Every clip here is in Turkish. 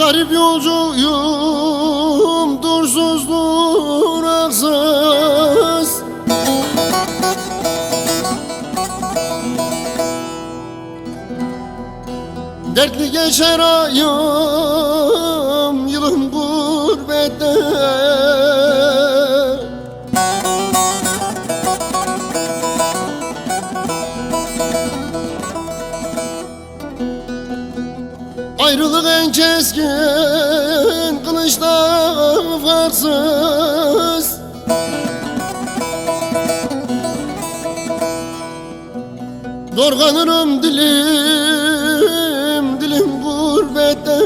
Garip yolcuyum dursuz duraksız Dertli geçer ayım Ayrılık en keskin kılıçtan farsız. Dorganırım dilim, dilim gurbette.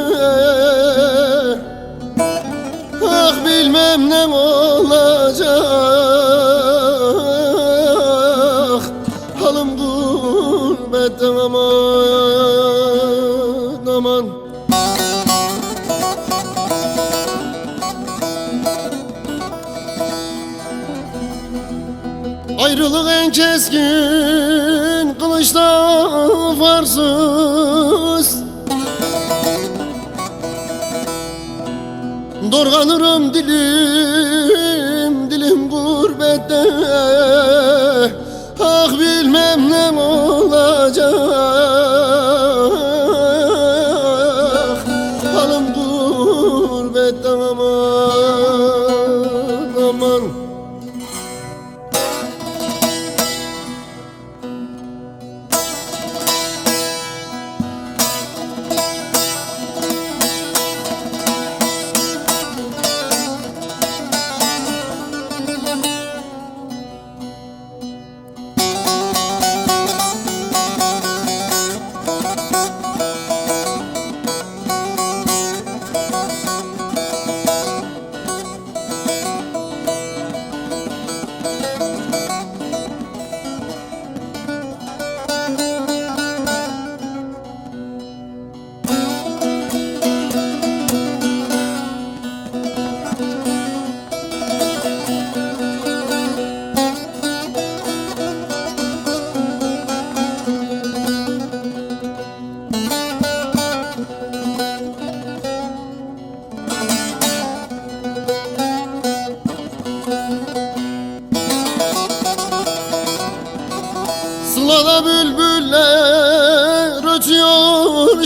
Ah bilmem ne olacak. Halim gurbette aman Ayrılık en keskin kılıçtan farsız. Dorganırım dilim, dilim gurbette. Ah bilmem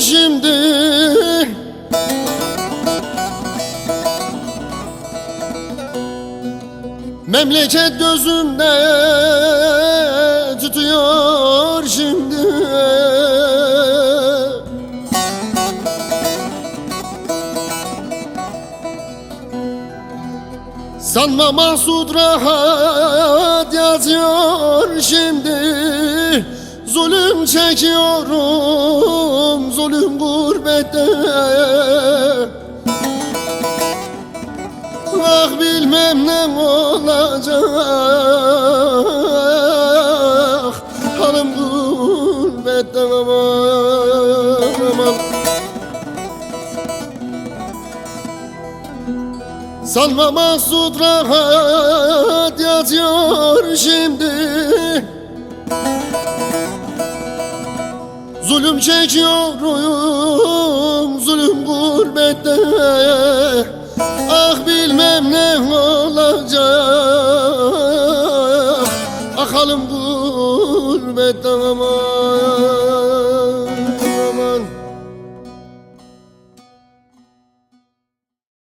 şimdi Memleket gözümde tutuyor şimdi. Sanma mahsud rahat yatıyor şimdi. Zulüm çekiyorum zulüm gurbette Ah bilmem ne olacak. Halim gurbette aman. Sanma mahsud rahat yatıyor şimdi Zulüm çekiyorum zulüm gurbette. Ah bilmem ne olacak. Halim gurbette aman